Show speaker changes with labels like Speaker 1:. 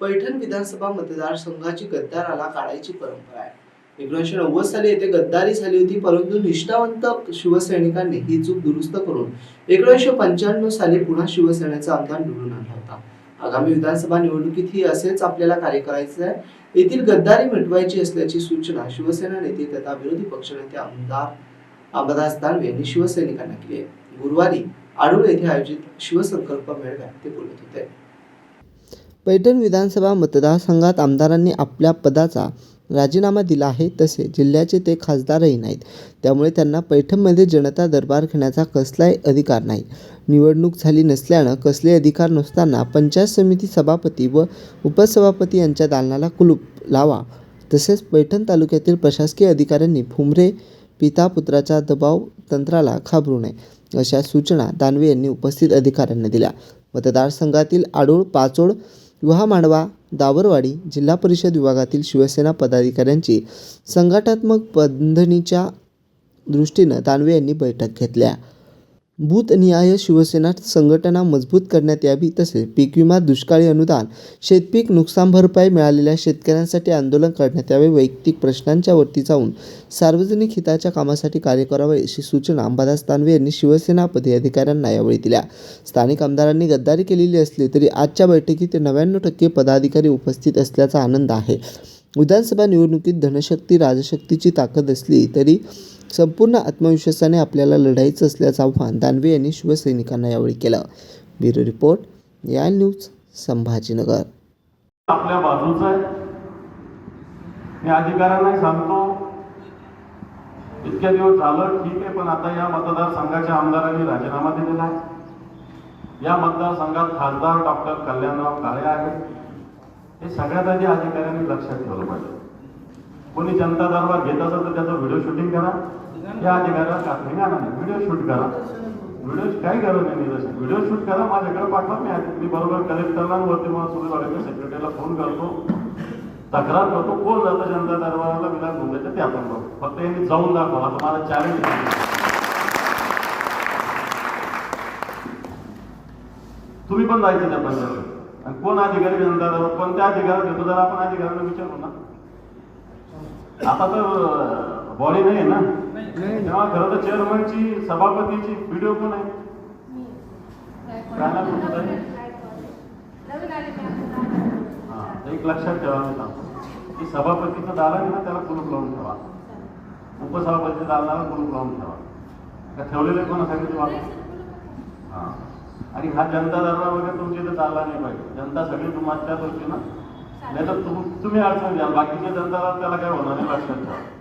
Speaker 1: पैठण विधानसभा मतदारसंघाची गद्दाराला काढायची परंपरा आहे. एकोणीसशे नव्वद साली येथे गद्दारी झाली होती परंतु निष्ठावंत शिवसैनिकांनी ही चूक दुरुस्त करून एकोणीसशे पंच्याण्णव साली पुन्हा शिवसेनेचा आमदार निवडून आणला होता. आगामी विधानसभा निवडणुकीत ही असेच आपल्याला कार्य करायचे आहे. येथील गद्दारी मिटवायची असल्याची सूचना शिवसेना नेते तथा विरोधी पक्षनेते आमदार अंबादास दानवे यांनी शिवसैनिकांना केली आहे. गुरुवारी आडूळ येथे आयोजित शिवसंकल्प मेळाव्यात ते बोलत होते. पैठण विधानसभा मतदारसंघात आमदारांनी आपल्या पदाचा राजीनामा दिला आहे तसे जिल्ह्याचे ते खासदारही नाहीत. त्यामुळे त्यांना पैठणमध्ये जनता दरबार घेण्याचा कसलाही अधिकार नाही. निवडणूक झाली नसल्यानं कसले अधिकार नसताना पंचायत समिती सभापती व उपसभापती यांच्या दालनाला कुलूप लावा. तसेच पैठण तालुक्यातील प्रशासकीय अधिकाऱ्यांनी फुमरे पिता पुत्राच्या दबाव तंत्राला घाबरू नये अशा सूचना दानवे यांनी उपस्थित अधिकाऱ्यांना दिल्या. मतदारसंघातील आडोळ पाचोड युहामांडवा दावरवाडी जिल्हा परिषद विभागातील शिवसेना पदाधिकाऱ्यांची संघटनात्मक बंधनीच्या दृष्टीनं दानवे यांनी बैठक घेतल्या. बूथनिहाय शिवसेना संघटना मजबूत करण्यात यावी तसेच पीक विमा दुष्काळी अनुदान शेतपीक नुकसान भरपाई मिळालेल्या शेतकऱ्यांसाठी आंदोलन करण्यात यावे वैयक्तिक प्रश्नांच्या वरती जाऊन सार्वजनिक हिताच्या कामासाठी कार्य करावे अशी सूचना अंबादास दानवे यांनी शिवसेना पदाधिकाऱ्यांना यावेळी दिल्या. स्थानिक आमदारांनी गद्दारी केलेली असली तरी आजच्या बैठकीत नव्याण्णव टक्के पदाधिकारी उपस्थित असल्याचा आनंद आहे. विधानसभा निवडणुकीत धनशक्ती राजशक्तीची ताकद असली तरी संपूर्ण आत्मविश्वासाने आपल्याला लढायचं असल्याचं आव्हान दानवे यांनी शिवसैनिकांना यावेळी केलं. ब्युरो रिपोर्ट या न्यूज संभाजीनगर.
Speaker 2: आपल्या बाजूचा आहे. मी अधिकाऱ्यांनाही सांगतो इतक्या दिवस झालं ठीक आहे पण आता या मतदारसंघाच्या आमदारांनी राजीनामा दिलेला आहे. या मतदारसंघात खासदार डॉक्टर कल्याणराव काळे आहेत. हे सगळ्यात आधी अधिकाऱ्यांनी लक्षात ठेवलं पाहिजे. कोणी जनता दरबार घेत असेल तर त्याचं व्हिडिओ शूटिंग करा. या अधिकाऱ्याला कात्रीने आणा नाही. व्हिडिओ शूट करा. व्हिडिओ काही गरज नाही निदर्शन व्हिडिओ शूट करा माझ्याकडे पाठवा मी मी बरोबर कलेक्टरला वरती मला सुरू सेक्रेटरीला फोन करतो. तक्रार करतो. कोण जातं जनता दरबाराला? विधान मुंबईचं ते आपण बघू. फक्त यांनी जाऊन दाखवा. आता मला चॅलेंज तुम्ही पण जायचं त्या पंचायत आणि कोण अधिकारी जनता दरबार कोणत्या अधिकारी घेतो जरा आपण अधिकाऱ्यांना विचारू ना. आता तर बॉडी नाही आहे ना. तेव्हा खरं तर चेअरमनची सभापतीची व्हिडिओ पण आहे? हा, एक लक्षात ठेवा मी सांगतो. की सभापतीचं दालन आहे ना त्याला कुलूप लावून ठेवा. उपसभापतीच्या दालनाला कुलूप लावून ठेवा. का ठेवलेले कोणा सांगितले मला हा. आणि हा जनता दरबार वगैरे तुमच्या इथे चालला नाही पाहिजे. जनता सगळी तुम्हाला होती ना. नाही तर तुम- तुम्ही अडचण द्याल बाकीच्या जनताला त्याला काय होणार नाही लक्षात ठेवा.